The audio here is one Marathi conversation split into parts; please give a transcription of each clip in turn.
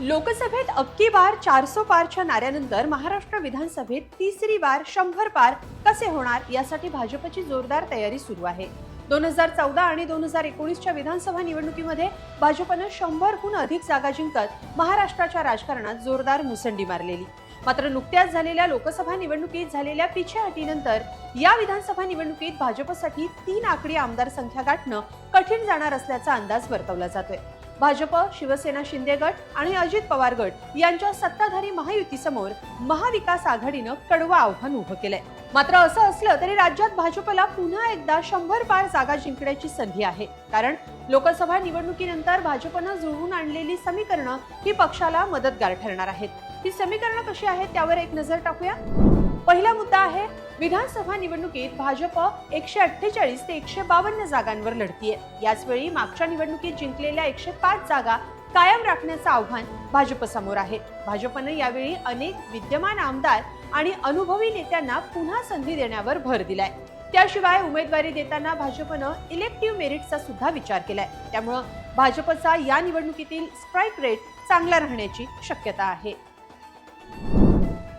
लोकसभेत अबकी बार चारसो पारच्या नाऱ्यानंतर महाराष्ट्र विधानसभेत तिसरी बार शंभर पार कसे होणार यासाठी भाजपची जोरदार तयारी सुरू आहे. दोन हजार चौदा आणि दोन हजार एकोणीसच्या विधानसभा निवडणुकीमध्ये भाजपनं शंभरहून अधिक जागा जिंकत महाराष्ट्राच्या राजकारणात जोरदार मुसंडी मारलेली. मात्र नुकत्याच झालेल्या लोकसभा निवडणुकीत झालेल्या पिछेहाटीनंतर या विधानसभा निवडणुकीत भाजपसाठी तीन आकडी आमदार संख्या गाठणं कठीण जाणार असल्याचा अंदाज वर्तवला जातोय. भाजप शिवसेना शिंदे गट आणि अजित पवार गट यांच्या सत्ताधारी महायुतीसमोर महाविकास आघाडीनं कडवं आव्हान उभं केलंय. मात्र असं असलं तरी राज्यात भाजपला पुन्हा एकदा शंभर पार जागा जिंकण्याची संधी आहे. कारण लोकसभा निवडणुकीनंतर भाजपनं जुळवून आणलेली समीकरणं ही पक्षाला मदतगार ठरणार आहेत. ही समीकरणं कशी आहेत त्यावर एक नजर टाकूया. पहिला मुद्दा आहे विधानसभा निवडणुकीत भाजप एकशे अठ्ठेचाळीस ते एकशे बावन्न जागांवर लढतीये. याचवेळी मागच्या निवडणुकीत जिंकलेल्या एकशे पाच जागा कायम राखण्याचं आव्हान भाजप समोर आहे. भाजपनं यावेळी अनेक विद्यमान आमदार आणि अनुभवी नेत्यांना पुन्हा संधी देण्यावर भर दिलाय. त्याशिवाय उमेदवारी देताना भाजपनं इलेक्टिव्ह मेरिटचा सुद्धा विचार केलाय. त्यामुळं भाजपचा या निवडणुकीतील स्ट्राईक रेट चांगला राहण्याची शक्यता आहे.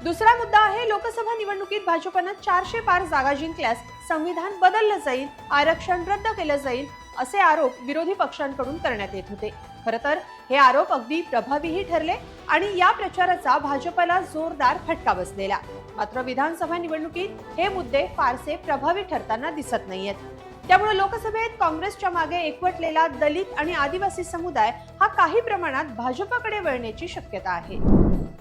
दुसरा मुद्दा आहे लोकसभा निवडणुकीत भाजपनं चारशे पार जागा जिंकल्यास संविधान बदललं जाईल आरक्षण रद्द केलं जाईल असे आरोप विरोधी पक्षांकडून करण्यात येत होते. खर तर हे आरोप अगदी प्रभावीही ठरले आणि या प्रचाराचा भाजपला जोरदार फटका बसलेला. मात्र विधानसभा निवडणुकीत हे मुद्दे फारसे प्रभावी ठरताना दिसत नाहीयेत. त्यामुळे लोकसभेत काँग्रेसच्या मागे एकवटलेला दलित आणि आदिवासी समुदाय हा काही प्रमाणात भाजपकडे वळण्याची शक्यता आहे.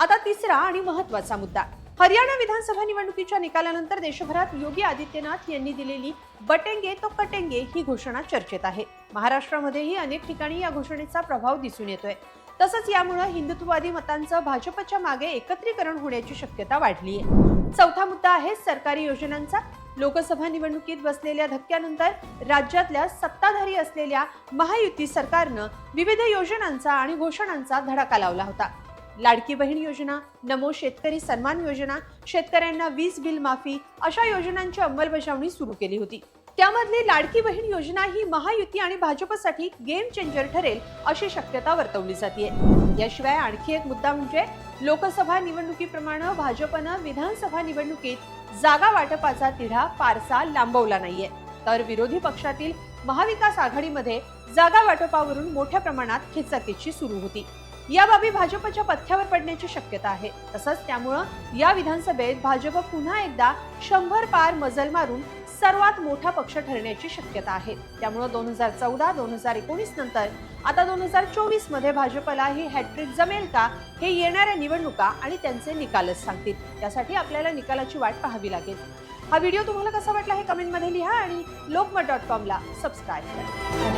आता तिसरा आणि महत्त्वाचा मुद्दा. हरियाणा विधानसभा निवडणुकीच्या निकालानंतर देशभरात योगी आदित्यनाथ यांनी दिलेली बटेंगे तो कटेंगे ही घोषणा चर्चेत आहे. महाराष्ट्रामध्येही अनेक ठिकाणी या घोषणेचा प्रभाव दिसून येतोय. तसंच यामुळे हिंदुत्ववादी मतांचं भाजपच्या मागे एकत्रीकरण होण्याची शक्यता वाढली आहे चौथा मुद्दा आहे सरकारी योजनांचा. लोकसभा निवडणुकीत बसलेल्या धक्क्यानंतर राज्यातल्या सत्ताधारी असलेल्या महायुती सरकारनं विविध योजनांचा आणि घोषणांचा धडाका लावला होता. लाडकी बहीण योजना नमो शेतकरी सन्मान योजना शेतकऱ्यांना वीज बिल माफी अशा योजनांची अंमलबजावणी सुरू केली होती. त्यामधली लाडकी बहीण योजना ही महायुती आणि भाजपसाठी गेम चेंजर ठरेल अशी शक्यता वर्तवली जाते याशिवाय आणखी एक मुद्दा म्हणजे लोकसभा निवडणुकीप्रमाणे भाजपनं विधानसभा निवडणुकीत जागा वाटपाचा तिढा फारसा लांबवला नाहीये. तर विरोधी पक्षातील महाविकास आघाडीमध्ये जागा वाटपावरून मोठ्या प्रमाणात खेचाखेची सुरू होती. या बाबी भाजपच्या पथ्यावर पडण्याची शक्यता आहे. तसंच त्यामुळं या विधानसभेत भाजप पुन्हा एकदा शंभर पार मजल मारून सर्वात मोठा पक्ष ठरण्याची शक्यता आहे. त्यामुळं दोन हजार चौदा दोन हजार एकोणीस नंतर आता दोन हजार चोवीसमध्ये भाजपला ही हॅट्रिक जमेल का? हे येणाऱ्या निवडणुका आणि त्यांचे निकालच सांगतील. त्यासाठी आपल्याला निकालाची वाट पाहावी लागेल. हा व्हिडिओ तुम्हाला कसा वाटला हे कमेंटमध्ये लिहा आणि लोकमत डॉट कॉमला सबस्क्राईब करा.